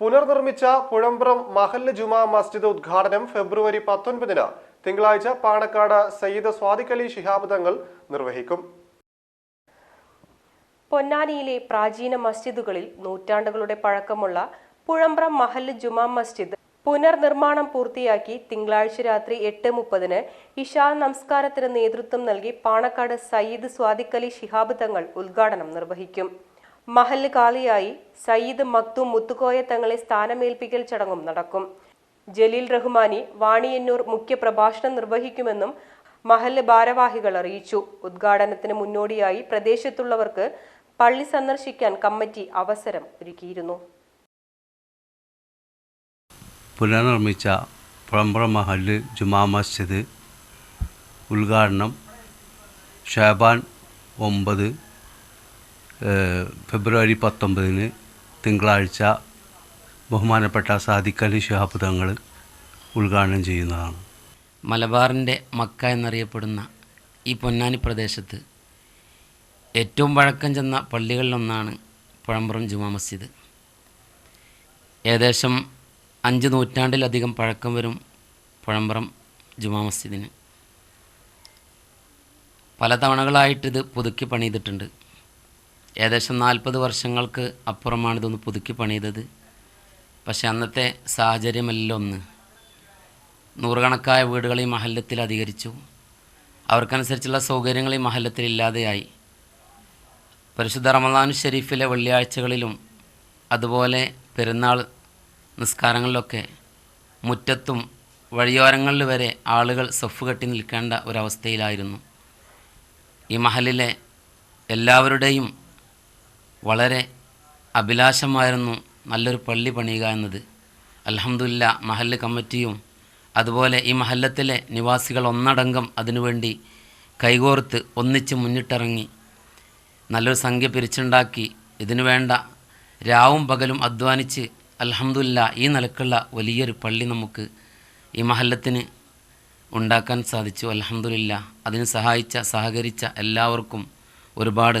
പുനർനിർമ്മിച്ച പുഴമ്പ്രം മഹല്ല് ജുമാ മസ്ജിദ് ഉദ്ഘാടനം ഫെബ്രുവരി പത്തൊൻപതിന് തിങ്കളാഴ്ച പാണക്കാട് സയ്യിദ് സ്വാദിഖലി ശിഹാബ് തങ്ങൾ നിർവഹിക്കും. പൊന്നാനിയിലെ പ്രാചീന മസ്ജിദുകളിൽ നൂറ്റാണ്ടുകളുടെ പഴക്കമുള്ള പുഴമ്പ്രം മഹല്ല് ജുമാ മസ്ജിദ് പുനർനിർമ്മാണം പൂർത്തിയാക്കി തിങ്കളാഴ്ച രാത്രി എട്ട് മുപ്പതിന് ഇഷാ നമസ്കാരത്തിന് നേതൃത്വം നൽകി പാണക്കാട് സയ്യിദ് സ്വാദിഖലി ശിഹാബ് തങ്ങൾ ഉദ്ഘാടനം നിർവഹിക്കും. മഹല്ല് കാളിയായി സയ്യിദ് മക്തു മുത്തുക്കോയ തങ്ങളെ സ്ഥാനമേൽപ്പിക്കൽ ചടങ്ങും നടക്കും. ജലീൽ റഹ്മാനി വാണിയന്നൂർ മുഖ്യപ്രഭാഷണം നിർവഹിക്കുമെന്നും മഹല്ല് ഭാരവാഹികൾ അറിയിച്ചു. ഉദ്ഘാടനത്തിന് മുന്നോടിയായി പ്രദേശത്തുള്ളവർക്ക് പള്ളി സന്ദർശിക്കാൻ കമ്മിറ്റി അവസരം ഒരുക്കിയിരുന്നു. പുനർനിർമ്മിച്ച പുറമ്പ്ര മഹല്ല് ജുമാ മസ്ജിദ് ഉദ്ഘാടനം ഷാബാൻ ഒമ്പത് ഫെബ്രുവരി പത്തൊമ്പതിന് തിങ്കളാഴ്ച ബഹുമാനപ്പെട്ട സാദിഖലി ശിഹാബ് തങ്ങൾ ഉദ്ഘാടനം ചെയ്യുന്നതാണ്. മലബാറിന്റെ മക്ക എന്നറിയപ്പെടുന്ന ഈ പൊന്നാനി പ്രദേശത്ത് ഏറ്റവും പഴക്കം ചെന്ന പള്ളികളിലൊന്നാണ് പുഴമ്പുറം ജുമാ മസ്ജിദ്. ഏകദേശം അഞ്ച് നൂറ്റാണ്ടിലധികം പഴക്കം വരും പുഴമ്പുറം ജുമാ മസ്ജിദിന്. പല തവണകളായിട്ടിത് പുതുക്കി പണിതിട്ടുണ്ട്. ഏകദേശം നാൽപ്പത് വർഷങ്ങൾക്ക് അപ്പുറമാണ് ഇതൊന്ന് പുതുക്കി പണിതത്. പക്ഷേ അന്നത്തെ സാഹചര്യമല്ല ഒന്ന്. നൂറുകണക്കായ വീടുകൾ ഈ മഹല്ലത്തിൽ അധികരിച്ചു. അവർക്കനുസരിച്ചുള്ള സൗകര്യങ്ങൾ ഈ മഹല്ലത്തിൽ ഇല്ലാതെയായി. പരിശുദ്ധ റമദാൻ ഷെരീഫിലെ വെള്ളിയാഴ്ചകളിലും അതുപോലെ പെരുന്നാൾ നിസ്കാരങ്ങളിലൊക്കെ മുറ്റത്തും വഴിയോരങ്ങളിൽ വരെ ആളുകൾ സഫ് കെട്ടി നിൽക്കേണ്ട ഒരവസ്ഥയിലായിരുന്നു. ഈ മഹലിലെ എല്ലാവരുടെയും വളരെ അഭിലാഷമായിരുന്നു നല്ലൊരു പള്ളി പണിയുക എന്നത്. അലഹമുല്ല മഹല്ല് കമ്മിറ്റിയും അതുപോലെ ഈ മഹല്ലത്തിലെ നിവാസികൾ ഒന്നടങ്കം അതിനുവേണ്ടി കൈകോർത്ത് ഒന്നിച്ച് മുന്നിട്ടിറങ്ങി നല്ലൊരു സംഖ്യ പിരിച്ചുണ്ടാക്കി. ഇതിനു വേണ്ട രാവും പകലും അധ്വാനിച്ച് അലഹമുല്ല ഈ നിലക്കുള്ള വലിയൊരു പള്ളി നമുക്ക് ഈ മഹല്ലത്തിന് ഉണ്ടാക്കാൻ സാധിച്ചു. അലഹമുല്ല അതിന് സഹായിച്ച സഹകരിച്ച എല്ലാവർക്കും ഒരുപാട്